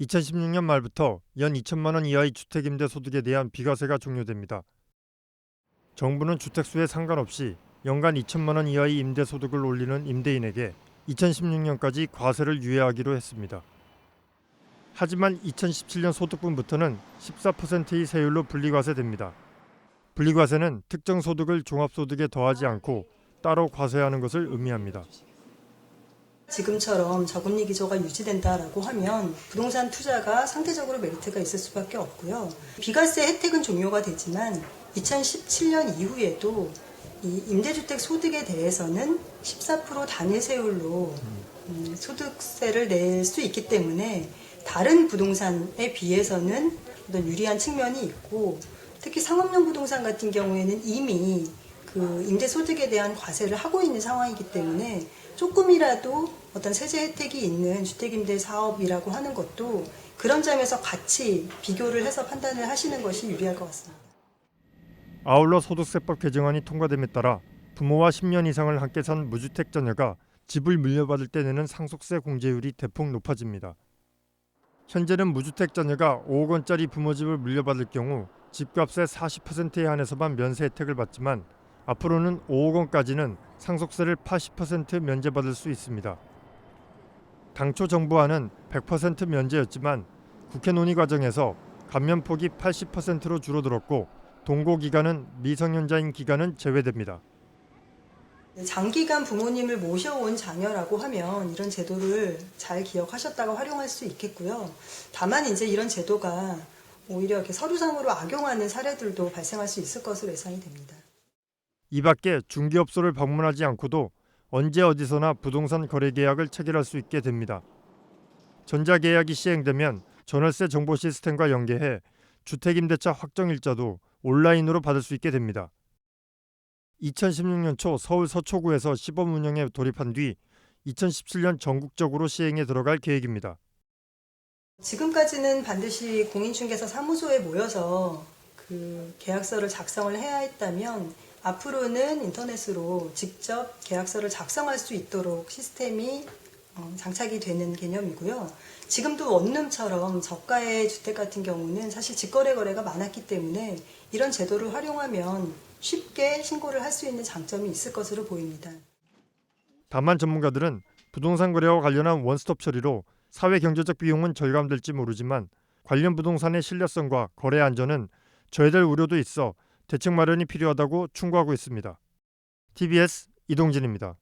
2016년 말부터 연 2천만 원 이하의 주택 임대 소득에 대한 비과세가 종료됩니다. 정부는 주택 수에 상관없이 연간 2천만 원 이하의 임대 소득을 올리는 임대인에게 2016년까지 과세를 유예하기로 했습니다. 하지만 2017년 소득분부터는 14%의 세율로 분리과세됩니다. 분리과세는 특정 소득을 종합소득에 더하지 않고 따로 과세하는 것을 의미합니다. 지금처럼 저금리 기조가 유지된다라고 하면 부동산 투자가 상대적으로 메리트가 있을 수밖에 없고요. 비과세 혜택은 종료가 되지만 2017년 이후에도 이 임대주택 소득에 대해서는 14% 단위 세율로 음, 소득세를 낼 수 있기 때문에 다른 부동산에 비해서는 어떤 유리한 측면이 있고 특히 상업용 부동산 같은 경우에는 이미 그 임대 소득에 대한 과세를 하고 있는 상황이기 때문에 조금이라도 어떤 세제 혜택이 있는 주택임대 사업이라고 하는 것도 그런 점에서 같이 비교를 해서 판단을 하시는 것이 유리할 것 같습니다. 아울러 소득세법 개정안이 통과됨에 따라 부모와 10년 이상을 함께 산 무주택 자녀가 집을 물려받을 때 내는 상속세 공제율이 대폭 높아집니다. 현재는 무주택 자녀가 5억 원짜리 부모 집을 물려받을 경우 집값의 40%에 한해서만 면세 혜택을 받지만 앞으로는 5억 원까지는 상속세를 80% 면제받을 수 있습니다. 당초 정부안은 100% 면제였지만 국회 논의 과정에서 감면폭이 80%로 줄어들었고 동고 기간은 미성년자인 기간은 제외됩니다. 장기간 부모님을 모셔온 자녀라고 하면 이런 제도를 잘 기억하셨다가 활용할 수 있겠고요. 다만 이제 이런 제도가 오히려 이렇게 서류상으로 악용하는 사례들도 발생할 수 있을 것으로 예상이 됩니다. 이 밖에 중개업소를 방문하지 않고도 언제 어디서나 부동산 거래 계약을 체결할 수 있게 됩니다. 전자계약이 시행되면 전월세 정보 시스템과 연계해 주택임대차 확정 일자도 온라인으로 받을 수 있게 됩니다. 2016년 초 서울 서초구에서 시범 운영에 돌입한 뒤 2017년 전국적으로 시행에 들어갈 계획입니다. 지금까지는 반드시 공인중개사 사무소에 모여서 그 계약서를 작성을 해야 했다면 앞으로는 인터넷으로 직접 계약서를 작성할 수 있도록 시스템이 어, 장착이 되는 개념이고요. 지금도 원룸처럼 저가의 주택 같은 경우는 사실 직거래 거래가 많았기 때문에 이런 제도를 활용하면 쉽게 신고를 할 수 있는 장점이 있을 것으로 보입니다. 다만 전문가들은 부동산 거래와 관련한 원스톱 처리로 사회 경제적 비용은 절감될지 모르지만 관련 부동산의 신뢰성과 거래 안전은 저해될 우려도 있어 대책 마련이 필요하다고 충고하고 있습니다. TBS 이동진입니다.